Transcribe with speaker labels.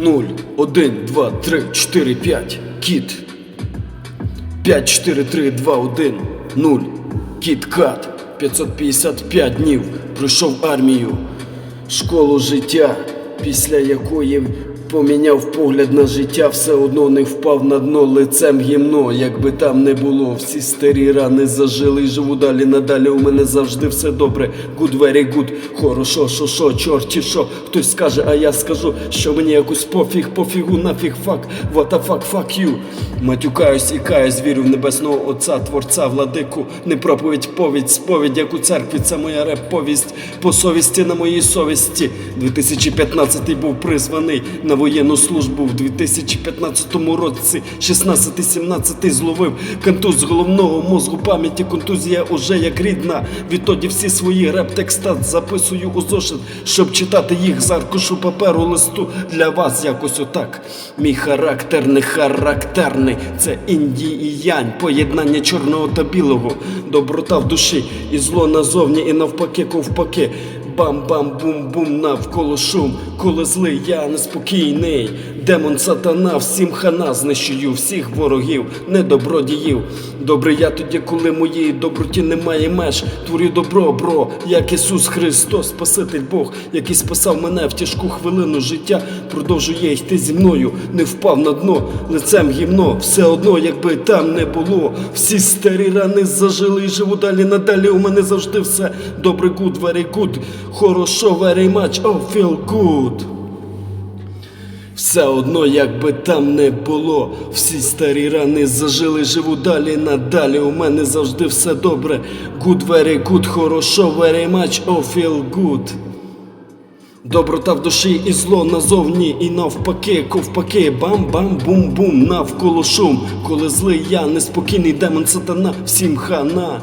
Speaker 1: 0, 1, 2, 3, 4, 5. Кіт. 5, 4, 3, 2, 1, 0. Кіт Кат. 555 днів. Пройшов армію. Школу життя, після якої поміняв погляд на життя, все одно не впав на дно лицем гімно, якби там не було. Всі старі рани зажили живу далі надалі. У мене завжди все добре. Good, very good. Хорошо, шо, шо, чорті, шо. Хтось скаже, а я скажу, що мені якось пофіг, пофігу, нафіг фак, what the fuck, fuck you. Матюкаюсь і каюсь, вірю в небесного Отця, Творця, владику. Не проповідь, повідь, сповідь, як у церкві, це моя реп-повість. По совісті на моїй совісті. 2015 був призваний на воєнну службу. В 2015 році 16-17 зловив контуз головного мозку пам'яті. Контузія уже як рідна. Відтоді всі свої реп-текста записую у зошит, щоб читати їх з аркушу паперу листу для вас якось отак. Мій характер не характерний. Це індій і янь, поєднання чорного та білого, доброта в душі і зло назовні, і навпаки, ковпаки. Бам-бам-бум-бум навколо шум, коли злий я неспокійний. Демон сатана, всім хана знищую всіх ворогів, недобродіїв. Добрий я тоді, коли моєї доброті немає меж. Творю добро, бро, як Ісус Христос, Спаситель Бог, який спасав мене в тяжку хвилину життя. Продовжує йти зі мною, не впав на дно, лицем гімно, все одно, якби там не було. Всі старі рани зажили і живу далі надалі. У мене завжди все добре, good, very good. Хорошо, very much, oh, feel good. Все одно, якби там не було, всі старі рани зажили, живу далі надалі. У мене завжди все добре. Good, very good, хорошо, very much, oh, feel good. Доброта в душі і зло назовні, і навпаки, ковпаки, бам-бам-бум-бум, навколо шум, коли злий я, неспокійний демон сатана, всім хана.